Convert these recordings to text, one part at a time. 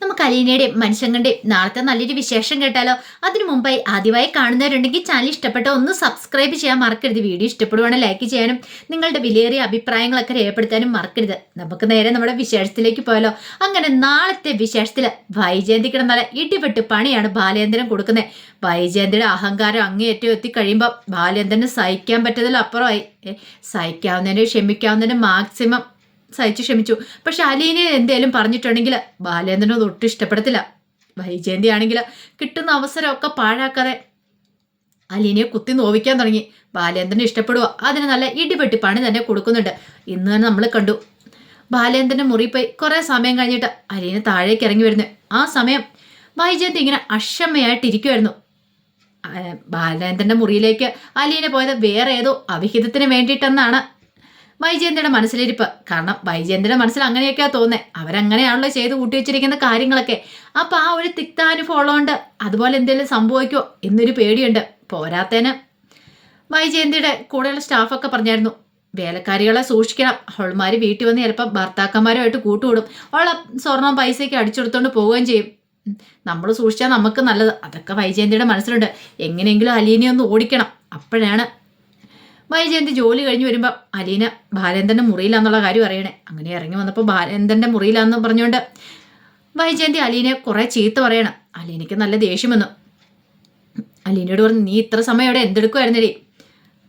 നമുക്ക് അലീനയുടെയും മനുഷ്യങ്ങളുടെയും നാളത്തെ നല്ലൊരു വിശേഷം കേട്ടാലോ? അതിനു മുമ്പായി ആദ്യമായി കാണുന്നവരുണ്ടെങ്കിൽ ചാനൽ ഇഷ്ടപ്പെട്ട ഒന്ന് സബ്സ്ക്രൈബ് ചെയ്യാൻ മറക്കരുത്. വീഡിയോ ഇഷ്ടപ്പെടുവാണ് ലൈക്ക് ചെയ്യാനും നിങ്ങളുടെ വിലയേറിയ അഭിപ്രായങ്ങളൊക്കെ രേഖപ്പെടുത്താനും മറക്കരുത്. നമുക്ക് നേരെ നമ്മുടെ വിശേഷത്തിലേക്ക് പോയാലോ? അങ്ങനെ നാളത്തെ വിശേഷത്തിൽ വൈജയന്തി നല്ല ഇടിപെട്ട് പണിയാണ് ബാലേന്ദ്രൻ കൊടുക്കുന്നത്. വൈജയന്തിയുടെ അഹങ്കാരം അങ്ങേയറ്റം എത്തി കഴിയുമ്പോൾ ബാലേന്ദ്രന് സഹിക്കാൻ അപ്പുറമായി സഹിക്കാവുന്നതിന് ക്ഷമിക്കാവുന്നതിന് മാക്സിമം സഹിച്ചു ക്ഷമിച്ചു. പക്ഷെ അലീനെ എന്തേലും പറഞ്ഞിട്ടുണ്ടെങ്കിൽ ബാലേന്ദ്രനത് ഒട്ടും ഇഷ്ടപ്പെടത്തില്ല. വൈജയന്തി ആണെങ്കിൽ കിട്ടുന്ന അവസരമൊക്കെ പാഴാക്കാതെ അലീനയെ കുത്തി നോവിക്കാൻ തുടങ്ങി. ബാലേന്ദ്രന് ഇഷ്ടപ്പെടുക അതിന് നല്ല ഇടിപെട്ടി പണി തന്നെ കൊടുക്കുന്നുണ്ട്. ഇന്ന് തന്നെ നമ്മൾ കണ്ടു. ബാലേന്ദ്രൻ മുറി പോയി കുറേ സമയം കഴിഞ്ഞിട്ട് അലീന താഴേക്ക് ഇറങ്ങി വരുന്നു. ആ സമയം വൈജയന്തി ഇങ്ങനെ അക്ഷമയായിട്ടിരിക്കുമായിരുന്നു ബാലേന്ദ്രന്റെ മുറിയിലേക്ക് അലീന പോയത് വേറെ ഏതോ അവിഹിതത്തിന് വേണ്ടിയിട്ടെന്നാണ്. വൈജയന്തിയുടെ മനസ്സിലിരിപ്പ്. കാരണം വൈജയന്തിയുടെ മനസ്സിൽ അങ്ങനെയൊക്കെയാ തോന്നേ അവരങ്ങനെയാണല്ലോ ചെയ്ത് കൂട്ടി വെച്ചിരിക്കുന്ന കാര്യങ്ങളൊക്കെ. അപ്പൊ ആ ഒരു തിക്താനുഭവം ഉണ്ട് അതുപോലെ എന്തെങ്കിലും സംഭവിക്കുമോ എന്നൊരു പേടിയുണ്ട്. പോരാത്തേന് വൈജയന്തിയുടെ കൂടെയുള്ള സ്റ്റാഫൊക്കെ പറഞ്ഞായിരുന്നു വേലക്കാരികളെ സൂക്ഷിക്കണം. അവൾമാർ വീട്ടിൽ വന്ന് ചിലപ്പം ഭർത്താക്കന്മാരുമായിട്ട് കൂട്ടുകൂടും. അവളെ സ്വർണം പൈസയൊക്കെ അടിച്ചെടുത്തോണ്ട് പോവുകയും ചെയ്യും. നമ്മൾ സൂക്ഷിച്ചാൽ നമുക്ക് നല്ലത്. അതൊക്കെ വൈജയന്തിയുടെ മനസ്സിലുണ്ട്. എങ്ങനെയെങ്കിലും അലീനെ ഒന്ന് ഓടിക്കണം. അപ്പോഴാണ് വൈജയന്തി ജോലി കഴിഞ്ഞ് വരുമ്പോൾ അലീന ബാലേന്ദ്രന്റെ മുറിയിലാന്നുള്ള കാര്യം അറിയണേ. അങ്ങനെ ഇറങ്ങി വന്നപ്പോൾ ബാലേന്ദ്രന്റെ മുറിയിലാന്ന് പറഞ്ഞുകൊണ്ട് വൈജയന്തി അലീനെ കുറേ ചീത്ത പറയണം. അലീനയ്ക്ക് നല്ല ദേഷ്യം വന്നു. അലീനയോട് പറഞ്ഞു നീ ഇത്ര സമയം ഇവിടെ എന്തെടുക്കുമായിരുന്നടി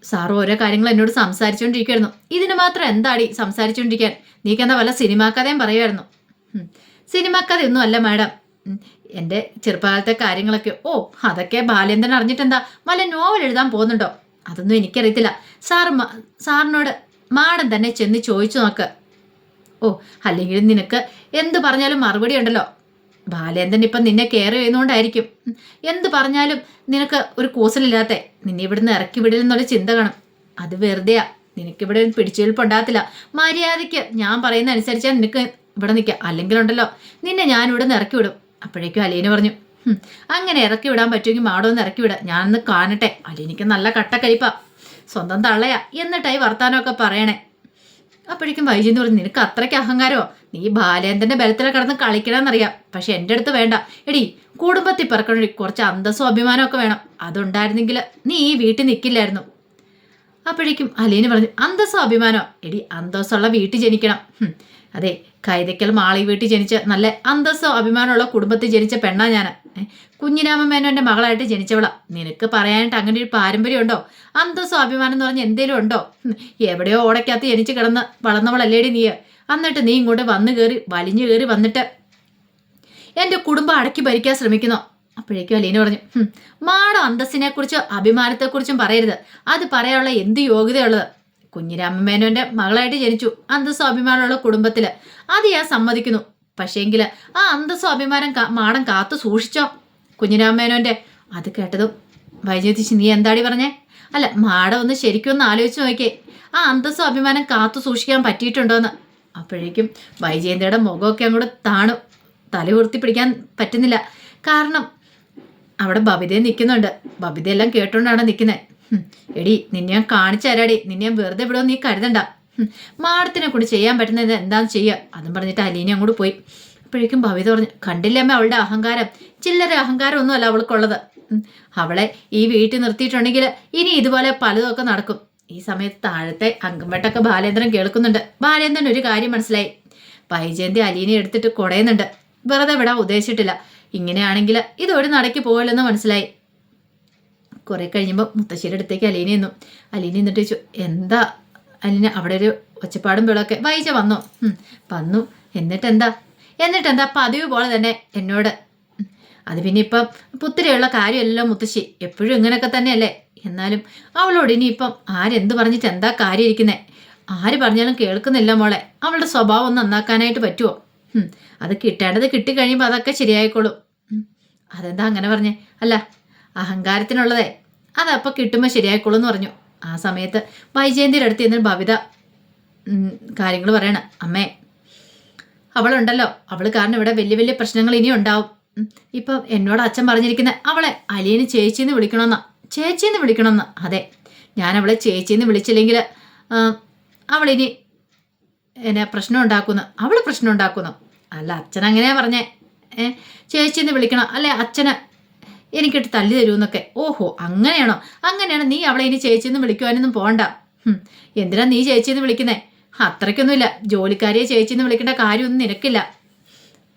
സാറ് ഓരോ കാര്യങ്ങൾ എന്നോട് സംസാരിച്ചുകൊണ്ടിരിക്കുമായിരുന്നു ഇതിന് മാത്രം എന്താടി സംസാരിച്ചുകൊണ്ടിരിക്കാൻ നീക്കെന്താ വല്ല സിനിമാ കഥയും പറയുമായിരുന്നു. സിനിമാ കഥയൊന്നും അല്ല മാഡം. എന്റെ ചെറുപ്പകാലത്തെ കാര്യങ്ങളൊക്കെ. ഓ അതൊക്കെ ബാലേന്ദ്രൻ അറിഞ്ഞിട്ടെന്താ? വല്ല നോവൽ എഴുതാൻ പോകുന്നുണ്ടോ? അതൊന്നും എനിക്കറിയത്തില്ല. സാർ സാറിനോട് മാഡം തന്നെ ചെന്ന് ചോദിച്ചു നോക്ക്. ഓ അല്ലെങ്കിൽ നിനക്ക് എന്ത് പറഞ്ഞാലും മറുപടി ഉണ്ടല്ലോ. ബാലേന്ദ്രൻ ഇപ്പം നിന്നെ കെയർ ചെയ്യുന്നതുകൊണ്ടായിരിക്കും. എന്ത് പറഞ്ഞാലും നിനക്ക് ഒരു കൂസലില്ലാത്ത നിന്നെ ഇവിടുന്ന് ഇറക്കി വിടില്ലെന്നുള്ള ചിന്ത കാണും. അത് വെറുതെയാ. നിനക്കിവിടെ പിടിച്ചുവെൽപ്പുണ്ടാകത്തില്ല മര്യാദയ്ക്ക് ഞാൻ പറയുന്ന അനുസരിച്ചാൽ നിനക്ക് ഇവിടെ നിൽക്കാം. അല്ലെങ്കിലുണ്ടല്ലോ നിന്നെ ഞാൻ ഇവിടെ നിന്ന് ഇറക്കി വിടും. അപ്പോഴേക്കും അലീന പറഞ്ഞു "ഹും, അങ്ങനെ ഇറക്കി വിടാൻ പറ്റുമെങ്കിൽ മാടോ ഒന്ന് ഇറക്കി വിടാം. ഞാനൊന്ന് കാണട്ടെ. അലീനയ്ക്ക് നല്ല കട്ടക്കഴിപ്പാ സ്വന്തം തള്ളയാ. എന്നിട്ടായി വർത്താനമൊക്കെ പറയണേ. അപ്പോഴേക്കും വൈജയന്തി പറഞ്ഞു നിനക്ക് അത്രയ്ക്ക് അഹങ്കാരമോ? നീ ബാലേന്ദ്രന്റെ ബലത്തിൽ കടന്ന് കളിക്കണമെന്നറിയാം പക്ഷെ എന്റെ അടുത്ത് വേണ്ട. എടി കുടുംബത്തിൽ പിറക്കണടി കുറച്ച് അന്തസ്സും അഭിമാനമൊക്കെ വേണം. അതുണ്ടായിരുന്നെങ്കിൽ നീ ഈ വീട്ടിൽ നിൽക്കില്ലായിരുന്നു അപ്പോഴേക്കും അലീന് പറഞ്ഞു അന്തസ്സോ അഭിമാനോ എടി അന്തസ്സുള്ള വീട്ടിൽ ജനിക്കണം. അതെ കൈതയ്ക്കൽ മാളി വീട്ടിൽ ജനിച്ച നല്ല അന്തസ്സോ അഭിമാനമുള്ള കുടുംബത്തിൽ ജനിച്ച പെണ്ണാ ഞാൻ കുഞ്ഞിരാമ എന്റെ മകളായിട്ട് ജനിച്ചവളാ. നിനക്ക് പറയാനായിട്ട് അങ്ങനെ ഒരു പാരമ്പര്യം ഉണ്ടോ അന്തസ്സോ അഭിമാനം എന്ന് പറഞ്ഞ എന്തേലും ഉണ്ടോ? എവിടെയോ ഓടയ്ക്കകത്ത് ജനിച്ച് കിടന്ന് വളർന്നവളല്ലേടി നീ. എന്നിട്ട് നീ ഇങ്ങോട്ട് വന്നു കയറി വലിഞ്ഞു കയറി വന്നിട്ട് എന്റെ കുടുംബം അടക്കി ഭരിക്കാൻ ശ്രമിക്കുന്നോ? അപ്പോഴേക്കും അലീന പറഞ്ഞു മാടോ മാഡം അന്തസ്സിനെ കുറിച്ചോ അഭിമാനത്തെക്കുറിച്ചും പറയരുത്. അത് പറയാനുള്ള എന്ത് യോഗ്യതയുള്ളത്? കുഞ്ഞിരാമമേനോന്റെ മകളായിട്ട് ജനിച്ചു. അന്തസ്വാഭിമാനമുള്ള കുടുംബത്തിൽ. അത് ഞാൻ സമ്മതിക്കുന്നു. പക്ഷേങ്കിൽ ആ അന്തസ്വാഭിമാനം മാടം കാത്തു സൂക്ഷിച്ചോ. കുഞ്ഞിരാമേനോന്റെ അത് കേട്ടതും വൈദ്യുതിച്ച് നീ എന്താടി പറഞ്ഞേ? അല്ല മാടം ഒന്ന് ശരിക്കും ഒന്ന് ആലോചിച്ച് നോക്കിയേ. ആ അന്തസ്വാഭിമാനം കാത്തു സൂക്ഷിക്കാൻ പറ്റിയിട്ടുണ്ടോന്ന്. അപ്പോഴേക്കും വൈജയന്തിയുടെ മുഖമൊക്കെ അങ്ങോട്ട് താണു. തല ഉയർത്തി പിടിക്കാൻ പറ്റുന്നില്ല. കാരണം അവിടെ ബബിതയെ നിൽക്കുന്നുണ്ട് ബബിതയെല്ലാം കേട്ടുകൊണ്ടാണ് നിൽക്കുന്നത് എടി നിന്നെ ഞാൻ കാണിച്ചു തരാടി നിന്നെ ഞാൻ വെറുതെ വിടുമെന്ന് നീ കരുതണ്ട. മാഡത്തിനെ കൊണ്ട് ചെയ്യാൻ പറ്റുന്നത് എന്താന്ന് ചെയ്യുക അതും പറഞ്ഞിട്ട് അലീനെ അങ്ങോട്ട് പോയി. അപ്പോഴേക്കും ഭവിത പറഞ്ഞു കണ്ടില്ലേ അമ്മ അവളുടെ അഹങ്കാരം? ചില്ലറ അഹങ്കാരം ഒന്നുമല്ല അവൾക്കുള്ളത് അവളെ ഈ വീട്ടിൽ നിർത്തിയിട്ടുണ്ടെങ്കിൽ ഇനി ഇതുപോലെ പലതൊക്കെ നടക്കും. ഈ സമയത്ത് താഴത്തെ അങ്കമ്പട്ടൊക്കെ ബാലേന്ദ്രൻ കേൾക്കുന്നുണ്ട്. ബാലേന്ദ്രൻ ഒരു കാര്യം മനസ്സിലായി. വൈജയന്തി അലീനെ എടുത്തിട്ട് കുടയുന്നുണ്ട്. വെറുതെ വിടാൻ ഉദ്ദേശിച്ചിട്ടില്ല. ഇങ്ങനെയാണെങ്കിൽ ഇതൊരു ഒരു നടക്ക് പോകലെന്ന് മനസ്സിലായി. കുറെ കഴിയുമ്പോൾ മുത്തശ്ശിയുടെ അടുത്തേക്ക് അലീന നിന്നു അലീന നിന്നിട്ട് ചോദിച്ചു എന്താ അലീന അവിടെ ഒരു ഒച്ചപ്പാടും വിളൊക്കെ വൈജ വന്നോ. വന്നു. എന്നിട്ടെന്താ? എന്നിട്ടെന്താ? പതിവ് പോലെ തന്നെ എന്നോട്. അത് പിന്നെ ഇപ്പം പുത്തിരിയുള്ള കാര്യമല്ലോ മുത്തശ്ശി. എപ്പോഴും ഇങ്ങനെയൊക്കെ തന്നെയല്ലേ? എന്നാലും അവളോട് ഇനിയിപ്പം ആരെന്ത് പറഞ്ഞിട്ട് എന്താ കാര്യം ഇരിക്കുന്നേ ആര് പറഞ്ഞാലും കേൾക്കുന്നില്ല മോളെ. അവളുടെ സ്വഭാവം നന്നാക്കാനായിട്ട് പറ്റുമോ അത് കിട്ടേണ്ടത് കിട്ടിക്കഴിയുമ്പോൾ അതൊക്കെ ശരിയായിക്കോളും. അതെന്താ അങ്ങനെ പറഞ്ഞേ? അല്ല അഹങ്കാരത്തിനുള്ളതേ. അതപ്പോൾ കിട്ടുമ്പോൾ ശരിയായിക്കോളൂ എന്ന് പറഞ്ഞു. ആ സമയത്ത് വൈജയന്തിയുടെ അടുത്ത് നിന്ന് ഭവിത കാര്യങ്ങൾ പറയണം. അമ്മേ അവളുണ്ടല്ലോ. അവൾ കാരണം ഇവിടെ വലിയ വലിയ പ്രശ്നങ്ങൾ ഇനിയും ഉണ്ടാവും. ഇപ്പം എന്നോട് അച്ഛൻ പറഞ്ഞിരിക്കുന്ന അവളെ അലിയന് ചേച്ചിന്ന് വിളിക്കണമെന്നാ ചേച്ചിന്ന് വിളിക്കണമെന്ന് അതെ ഞാൻ അവളെ ചേച്ചിന്ന് വിളിച്ചില്ലെങ്കിൽ അവളിനി എന്നെ പ്രശ്നം ഉണ്ടാക്കുന്നു. അവൾ പ്രശ്നം ഉണ്ടാക്കുന്നു. അല്ല അച്ഛൻ അങ്ങനെയാ പറഞ്ഞേ ചേച്ചിന്ന് വിളിക്കണം. അല്ലെ അച്ഛനെ എനിക്കിട്ട് തല്ലി തരുമെന്നൊക്കെ ഓഹോ അങ്ങനെയാണോ? അങ്ങനെയാണ് നീ അവളെ ഇനി ചേച്ചിന്ന് വിളിക്കുവാനൊന്നും പോകണ്ട എന്തിനാ നീ ചേച്ചിന്ന് വിളിക്കുന്നേ? അത്രയ്ക്കൊന്നുമില്ല. ജോലിക്കാരിയെ ചേച്ചിന്ന് വിളിക്കേണ്ട കാര്യമൊന്നും നിനക്കില്ല.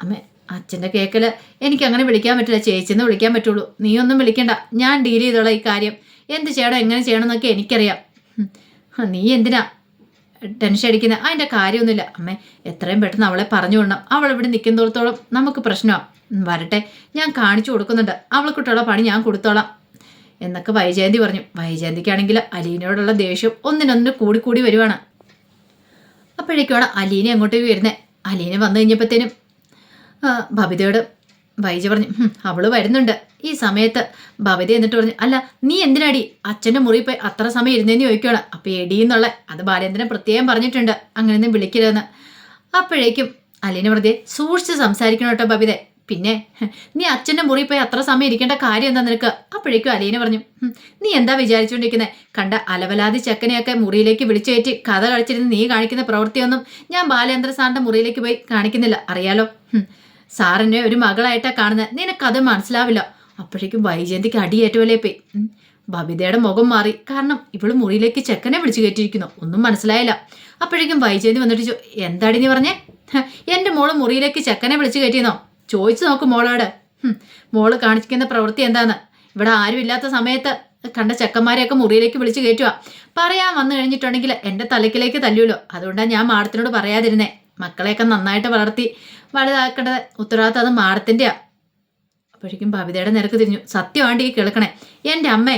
അമ്മ അച്ഛന്റെ കേക്കൽ എനിക്ക് അങ്ങനെ വിളിക്കാൻ പറ്റില്ല. ചേച്ചിന്ന് വിളിക്കാൻ പറ്റുള്ളൂ. നീ ഒന്നും വിളിക്കണ്ട. ഞാൻ ഡീൽ ചെയ്തോളാം ഈ കാര്യം. എന്ത് ചെയ്യണം എങ്ങനെ ചെയ്യണം എന്നൊക്കെ എനിക്കറിയാം. നീ എന്തിനാ ടെൻഷൻ അടിക്കുന്ന അതിന്റെ കാര്യമൊന്നുമില്ല. അമ്മേ എത്രയും പെട്ടെന്ന് അവളെ പറഞ്ഞു വിടണം. അവൾ ഇവിടെ നിൽക്കുന്നിടത്തോളം നമുക്ക് പ്രശ്നമാണ് വരട്ടെ. ഞാൻ കാണിച്ചു കൊടുക്കുന്നുണ്ട്. അവൾക്കിട്ടുള്ള പണി ഞാൻ കൊടുത്തോളാം. എന്നൊക്കെ വൈജയന്തി പറഞ്ഞു. വൈജയന്തിക്കാണെങ്കിൽ അലീനയോടുള്ള ദേഷ്യം ഒന്നിനൊന്ന് കൂടി കൂടി വരുവാണ്. അപ്പോഴേക്കാണ് അലീന അങ്ങോട്ട് വരുന്നത് അലീന വന്നു കഴിഞ്ഞപ്പോഴത്തേനും ബബിതയോട് വൈജ പറഞ്ഞു "ഹും, അവൾ വരുന്നുണ്ട്. ഈ സമയത്ത് ഭവതി എന്നിട്ട് പറഞ്ഞു അല്ല നീ എന്തിനാടി? അച്ഛന്റെ മുറി പോയി അത്ര സമയം ഇരുന്നേന്ന് ചോദിക്കുകയാണ് അപ്പോൾ എടിയെന്നുള്ള അത് ബാലേന്ദ്രൻ പ്രത്യേകം പറഞ്ഞിട്ടുണ്ട്. അങ്ങനെയൊന്നും വിളിക്കരുതെന്ന്. അപ്പോഴേക്കും അലീന വെറുതെ സൂക്ഷിച്ച് സംസാരിക്കണം കേട്ടോ ബബിതെ പിന്നെ നീ അച്ഛന്റെ മുറി പോയി അത്ര സമയം ഇരിക്കേണ്ട കാര്യം എന്താ നിനക്ക്? അപ്പോഴേക്കും അലീന പറഞ്ഞു നീ എന്താ വിചാരിച്ചുകൊണ്ടിരിക്കുന്നത് കണ്ട അലവലാതി ചെക്കനെയൊക്കെ മുറിയിലേക്ക് വിളിച്ചു കയറ്റി കഥ കളിച്ചിരുന്ന് നീ കാണിക്കുന്ന പ്രവൃത്തിയൊന്നും ഞാൻ ബാലേന്ദ്ര സാറിന്റെ മുറിയിലേക്ക് പോയി കാണിക്കുന്നില്ല. അറിയാലോ? സാറിനെ ഒരു മകളായിട്ടാ കാണുന്നത്. നിനക്കത് മനസ്സിലാവില്ല. അപ്പോഴേക്കും വൈജയന്തിക്ക് അടിയേറ്റവല്ലേ പോയി. ഉം. ബബിതയുടെ മുഖം മാറി. കാരണം ഇവൾ മുറിയിലേക്ക് ചെക്കനെ വിളിച്ചു കയറ്റിയിരിക്കുന്നു. ഒന്നും മനസ്സിലായില്ല. അപ്പോഴേക്കും വൈജയന്തി വന്നിട്ട് ചോ എന്താടി നീ പറഞ്ഞേ? "ഹ, എന്റെ മോൾ മുറിയിലേക്ക് ചെക്കനെ വിളിച്ചു കയറ്റിയെന്നോ? ചോദിച്ചു നോക്ക് മോളോട്. മോൾ കാണിക്കുന്ന പ്രവൃത്തി എന്താന്ന്? ഇവിടെ ആരും ഇല്ലാത്ത സമയത്ത് കണ്ട ചെക്കന്മാരെയൊക്കെ മുറിയിലേക്ക് വിളിച്ചു കയറ്റുക പറയാൻ വന്നു കഴിഞ്ഞിട്ടുണ്ടെങ്കിൽ എന്റെ തലക്കിലേക്ക് തല്ലുമല്ലോ അതുകൊണ്ടാണ് ഞാൻ മാഡത്തിനോട് പറയാതിരുന്നേ. മക്കളെയൊക്കെ നന്നായിട്ട് വളർത്തി വലുതാക്കേണ്ടത് ഉത്തരവാദിത്തം അത് മാഡത്തിന്റെയാ അപ്പോഴേക്കും ഭവിതയുടെ നിരക്ക് തിരിഞ്ഞു. സത്യമാണ്ട് ഈ കേൾക്കണേ. എന്റെ അമ്മേ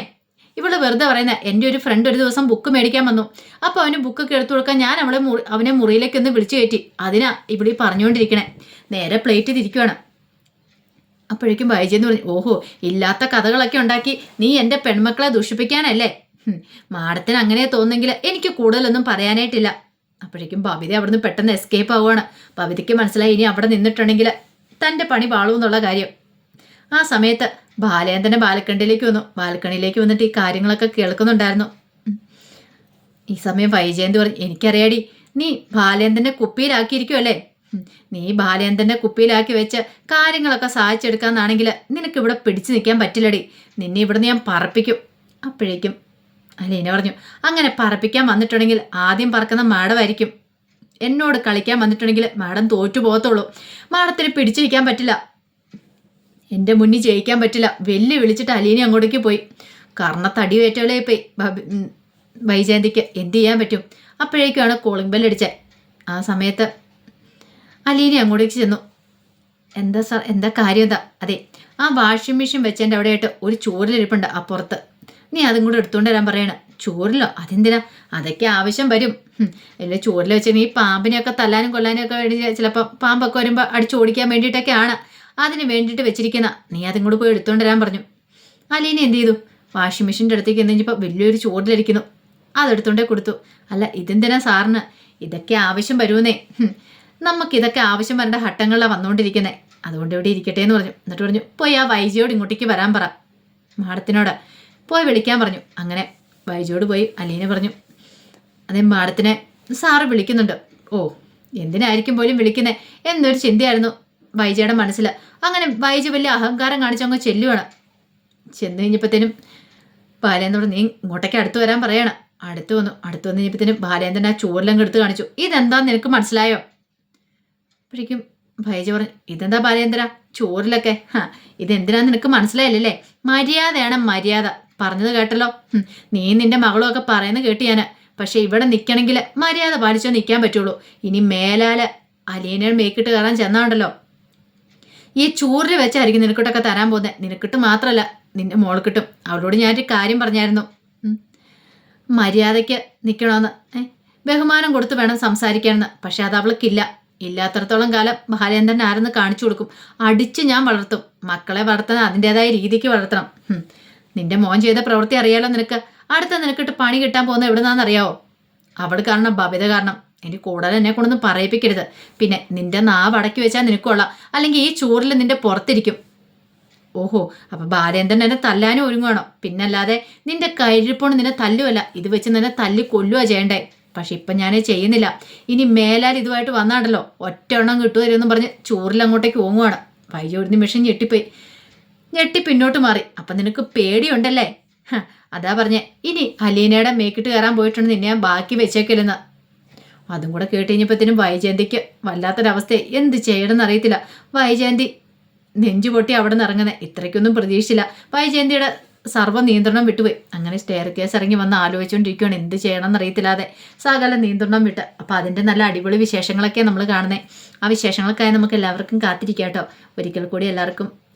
ഇവൾ വെറുതെ പറയുന്ന എന്റെ ഒരു ഫ്രണ്ട് ഒരു ദിവസം ബുക്ക് മേടിക്കാൻ വന്നു. അപ്പോൾ അവന് ബുക്ക് എടുത്തു കൊടുക്കാൻ ഞാൻ അവളെ അവനെ മുറിയിലേക്ക് ഒന്ന് വിളിച്ചു കയറ്റി. അതിനാ ഇവിടെ പറഞ്ഞുകൊണ്ടിരിക്കണേ. നേരെ പ്ലേറ്റ് തിരിക്കുവാണ് അപ്പോഴേക്കും വൈജയെന്ന് പറഞ്ഞു ഓഹോ ഇല്ലാത്ത കഥകളൊക്കെ ഉണ്ടാക്കി നീ എന്റെ പെൺമക്കളെ ദുഷിപ്പിക്കാനല്ലേ? മാഡത്തിന് അങ്ങനെ തോന്നുന്നെങ്കിൽ എനിക്ക് കൂടുതലൊന്നും പറയാനായിട്ടില്ല. അപ്പോഴേക്കും ഭവിത അവിടുന്ന് പെട്ടെന്ന് എസ്കേപ്പ് ആവുകയാണ്. ഭവിതയ്ക്ക് മനസ്സിലായി ഇനി അവിടെ നിന്നിട്ടുണ്ടെങ്കിൽ തന്റെ പണി പാളൂ എന്നുള്ള കാര്യം. ആ സമയത്ത് ബാലേന്ദ്രനെ ബാലക്കണ്ടിയിലേക്ക് വന്നു. ബാലക്കണിയിലേക്ക് വന്നിട്ട് ഈ കാര്യങ്ങളൊക്കെ കേൾക്കുന്നുണ്ടായിരുന്നു. ഈ സമയം വൈജയന്തി പറഞ്ഞു എനിക്കറിയാടി നീ ബാലേന്ദ്രനെ കുപ്പിയിലാക്കിയിരിക്കുമല്ലേ. നീ ബാലേന്ദ്രനെ കുപ്പിയിലാക്കി വെച്ച് കാര്യങ്ങളൊക്കെ സഹായിച്ചെടുക്കാന്നാണെങ്കിൽ നിനക്കിവിടെ പിടിച്ചു നിൽക്കാൻ പറ്റില്ലടി. നിന്നെ ഇവിടുന്ന് ഞാൻ പറപ്പിക്കും. അപ്പോഴേക്കും അലീന പറഞ്ഞു അങ്ങനെ പറപ്പിക്കാൻ വന്നിട്ടുണ്ടെങ്കിൽ ആദ്യം പറക്കുന്ന മാഡമായിരിക്കും. എന്നോട് കളിക്കാൻ വന്നിട്ടുണ്ടെങ്കിൽ മാഡം തോറ്റു പോകത്തുള്ളൂ. മാഡത്തിന് പിടിച്ചിരിക്കാൻ പറ്റില്ല. എന്റെ മുന്നിൽ ജയിക്കാൻ പറ്റില്ല. വെല്ലു വിളിച്ചിട്ട് അലീന അങ്ങോട്ടേക്ക് പോയി. കർണത്തടി വേറ്റവളേ പോയി വൈജയന്തിക്ക് എന്ത് ചെയ്യാൻ പറ്റും? അപ്പോഴേക്കാണ് കോളിംഗ് ബെല്ലടിച്ചത് ആ സമയത്ത് അലീന അങ്ങോട്ടേക്ക് ചെന്നു. എന്താ സാർ എന്താ കാര്യം എന്താ? അതെ ആ വാഷിംഗ് മെഷീൻ വെച്ചതിന്റെ അവിടെയായിട്ട് ഒരു ചോറിലിരിപ്പുണ്ട് അപ്പുറത്ത്. നീ അതും കൂടെ എടുത്തുകൊണ്ട് വരാൻ പറയണം. ചോറിലോ? അതെന്തിനാ? അതൊക്കെ ആവശ്യം വരും. അല്ല ചോറിൽ വെച്ച് നീ പാമ്പിനെയൊക്കെ തല്ലാനും കൊല്ലാനും ഒക്കെ വേണ്ടി ചിലപ്പോൾ പാമ്പൊക്കെ വരുമ്പോൾ അടിച്ചോടിക്കാൻ വേണ്ടിയിട്ടൊക്കെയാണ്. അതിന് വേണ്ടിയിട്ട് വെച്ചിരിക്കുന്ന. നീ അതും കൂടെ പോയി എടുത്തുകൊണ്ട് വരാൻ പറഞ്ഞു. അലീന എന്ത് ചെയ്തു? വാഷിംഗ് മെഷീന്റെ അടുത്തേക്ക് ഇപ്പോൾ വലിയൊരു ചോറിലിരിക്കുന്നു. അതെടുത്തോണ്ടേ കൊടുത്തു. അല്ല ഇതെന്തിനാ സാറിന്? ഇതൊക്കെ ആവശ്യം വരുമെന്നേ. നമുക്ക് നമുക്കിതൊക്കെ ആവശ്യം വരേണ്ട ഘട്ടങ്ങളിലാണ് വന്നുകൊണ്ടിരിക്കുന്നത് അതുകൊണ്ട് ഇവിടെ ഇരിക്കട്ടെ എന്ന് പറഞ്ഞു. എന്നിട്ട് പറഞ്ഞു പോയി ആ വൈജിയോട് ഇങ്ങോട്ടേക്ക് വരാൻ പറ. മാഡത്തിനോട് പോയി വിളിക്കാൻ പറഞ്ഞു. അങ്ങനെ വൈജോട് പോയി അലീന പറഞ്ഞു അതേ മാഡത്തിനെ സാറ് വിളിക്കുന്നുണ്ട്. ഓ എന്തിനായിരിക്കും പോലും വിളിക്കുന്നത് എന്നൊരു ചിന്തയായിരുന്നു വൈജയുടെ മനസ്സിൽ അങ്ങനെ വൈജ വലിയ അഹങ്കാരം കാണിച്ചങ്ങ് ചെല്ലുവാണ്. ചെന്ന് കഴിഞ്ഞപ്പോഴത്തേനും ബാലേന്ദ്രനോട് നീ ഇങ്ങോട്ടേക്ക് അടുത്ത് വരാൻ പറയണം. അടുത്ത് വന്നു. അടുത്ത് വന്ന് കഴിഞ്ഞപ്പോഴത്തേനും ബാലേന്ദ്രൻ ആ ചോറിലങ്ങ് എടുത്ത് കാണിച്ചു. ഇതെന്താന്ന് നിനക്ക് മനസ്സിലായോ? അപ്പോഴേക്കും ഭൈജ പറഞ്ഞു ഇതെന്താ ബാലേന്ദ്ര? ചോറിലൊക്കെ ഹാ ഇതെന്തിനാന്ന് നിനക്ക് മനസ്സിലായില്ലല്ലേ? മര്യാദയാണ് മര്യാദ. പറഞ്ഞത് കേട്ടല്ലോ. നീ നിന്റെ മകളും ഒക്കെ പറയുന്നത് കേട്ട് ഞാൻ പക്ഷെ ഇവിടെ നിൽക്കണമെങ്കിൽ മര്യാദ പാലിച്ചോ നിൽക്കാൻ പറ്റുള്ളൂ. ഇനി മേലാൽ അലീനയുടെ മേക്കിട്ട് കയറാൻ ചെന്നാണ്ടല്ലോ. ഈ ചൂറിൽ വെച്ചായിരിക്കും നിനക്കിട്ടൊക്കെ തരാൻ പോകുന്നത് നിനക്കിട്ട് മാത്രമല്ല നിന്റെ മോൾക്കിട്ടും അവളോട് ഞാനൊരു കാര്യം പറഞ്ഞായിരുന്നു. മര്യാദയ്ക്ക് നിൽക്കണമെന്ന് ബഹുമാനം കൊടുത്ത് വേണം സംസാരിക്കാനെന്ന്. പക്ഷെ അത് അവൾക്കില്ല. ഇല്ലാത്തടത്തോളം കാലം ബാലേന്ദ്രൻ ആരെന്ന് കാണിച്ചു കൊടുക്കും. അടിച്ച് ഞാൻ വളർത്തും. മക്കളെ വളർത്തുന്നത് അതിന്റെതായ രീതിക്ക് വളർത്തണം. നിന്റെ മോൻ ചെയ്ത പ്രവൃത്തി അറിയാലോ നിനക്ക്? അടുത്ത നിനക്കിട്ട് പണി കിട്ടാൻ പോകുന്ന എവിടുന്നാണെന്നറിയാവോ? അവൾ കാരണം ബബിത കാരണം. ഇനി കൂടുതൽ എന്നെ കൊണ്ടൊന്നും പറയിപ്പിക്കരുത്. പിന്നെ നിന്റെ നാവ് അടക്കി വെച്ചാൽ നിനക്കൊള്ളാം അല്ലെങ്കിൽ ഈ ചൂറിൽ നിന്റെ പുറത്തിരിക്കും. ഓഹോ അപ്പൊ ബാലേന്ദ്രൻ എന്നെ തല്ലാനും ഒരുങ്ങുവാണോ പിന്നല്ലാതെ നിന്റെ കയ്യിരിപ്പോണ് നിന്നെ തല്ലുമല്ല ഇത് വെച്ച് നിന്നെ തല്ലി കൊല്ലുക ചെയ്യണ്ടേ. പക്ഷെ ഇപ്പം ഞാൻ ചെയ്യുന്നില്ല. ഇനി മേലാൽ ഇതുമായിട്ട് വന്നാണ്ടല്ലോ. ഒറ്റ എണ്ണം കിട്ടുമല്ലെന്നും പറഞ്ഞ് ചൂറിൽ അങ്ങോട്ടേക്ക് ഓങ്ങുവാണ്. വൈകി ഒരു നിമിഷം ഞെട്ടിപ്പോയി. ഞെട്ടി പിന്നോട്ട് മാറി. അപ്പം നിനക്ക് പേടിയുണ്ടല്ലേ? അതാ പറഞ്ഞേ. ഇനി അലീനയുടെ മേക്കിട്ട് കയറാൻ പോയിട്ടുണ്ട്. നിന്നെ ഞാൻ ബാക്കി വെച്ചേക്കില്ലെന്ന്. അതും കൂടെ കേട്ട് കഴിഞ്ഞപ്പോഴത്തേനും വൈജയന്തിക്ക് വല്ലാത്തൊരവസ്ഥ എന്ത് ചെയ്യണമെന്ന് അറിയത്തില്ല. വൈജയന്തി നെഞ്ചു പൊട്ടി അവിടെ നിന്ന് ഇറങ്ങുന്നത് ഇത്രയ്ക്കൊന്നും പ്രതീക്ഷിച്ചില്ല വൈജയന്തിയുടെ സർവ നിയന്ത്രണം വിട്ടുപോയി. അങ്ങനെ സ്റ്റെയർ കേസ് ഇറങ്ങി വന്ന് ആലോചിച്ചുകൊണ്ടിരിക്കുകയാണ് എന്ത് ചെയ്യണമെന്ന് അറിയത്തില്ലാതെ സകല നിയന്ത്രണം വിട്ട്. അപ്പോൾ അതിന്റെ നല്ല അടിപൊളി വിശേഷങ്ങളൊക്കെ നമ്മൾ കാണുന്നത് ആ വിശേഷങ്ങൾക്കായി നമുക്ക് എല്ലാവർക്കും കാത്തിരിക്കാം കേട്ടോ. ഒരിക്കൽ കൂടി എല്ലാവർക്കും